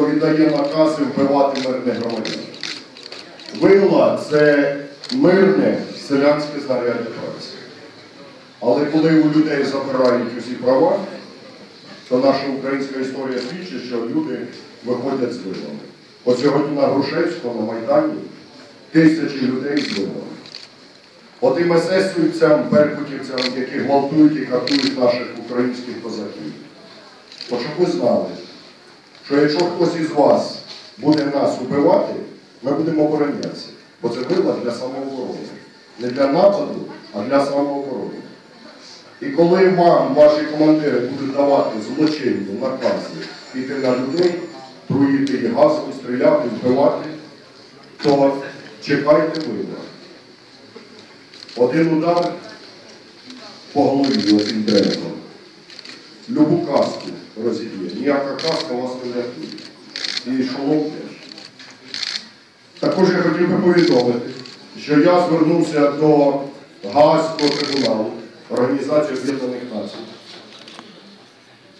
хто віддає накази вбивати мирних громадян. Вила це мирне селянське знаряддя праці. Але коли у людей забирають усі права, то наша українська історія свідчить, що люди виходять з вилами. От сьогодні на Грушевському, на Майдані тисячі людей з вилами. От і месесуюцям, беркутівцям, які гвалтують і катують наших українських козаків. От щоб ви знали, що якщо хтось із вас буде нас убивати, ми будемо оборонятися. Бо це вила для самооборони. Не для нападу, а для самооборони. І коли вам, ваші командири, будуть давати злочинні накази йти на людей, труїти їх газом, стріляти, вбивати, то чекайте вибор. Один удар по голові оцим деревом. Любу каску розіб'є. Ніяка каска вас не рятує. І шолом теж. Також я хотів би повідомити, що я звернувся до Гаазького трибуналу Організації Об'єднаних Націй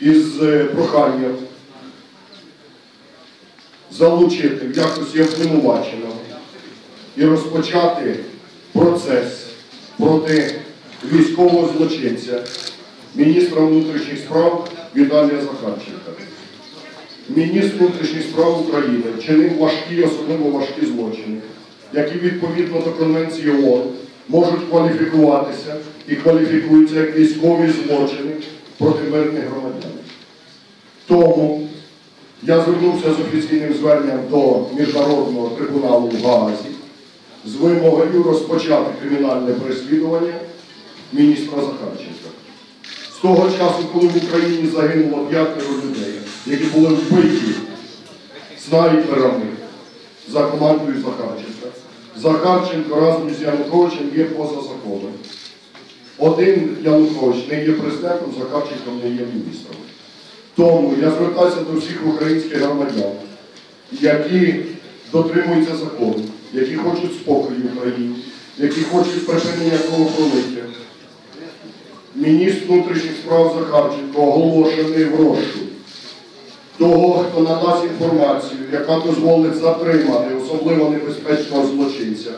із е, проханням залучити в якості обвинуваченого і розпочати процес проти військового злочинця, міністра внутрішніх справ Віталія Захарченка. Міністр внутрішніх справ України вчинив важкі, особливо важкі злочини, які відповідно до Конвенції ООН можуть кваліфікуватися і кваліфікуються як військові злочини проти мирних громадян. Тому я звернувся з офіційним зверненням до Міжнародного трибуналу в Гаазі з вимогою розпочати кримінальне переслідування міністра Захарченка. Того часу, коли в Україні загинуло п'ятеро людей, які були вбиті снайперами за командою Захарченка, Захарченко разом з Януковичем є поза законом. Один Янукович не є президентом, Захарченко не є міністром. Тому я звертаюся до всіх українських громадян, які дотримуються закону, які хочуть спокою в Україні, які хочуть припинення кровопролиття. Міністр внутрішніх справ Захарченко оголошений в розшук того, хто надасть інформацію, яка дозволить затримати особливо небезпечного злочинця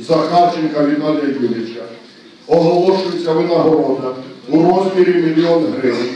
Захарченка Віталія Юрійовича. Оголошується винагорода у розмірі мільйон гривень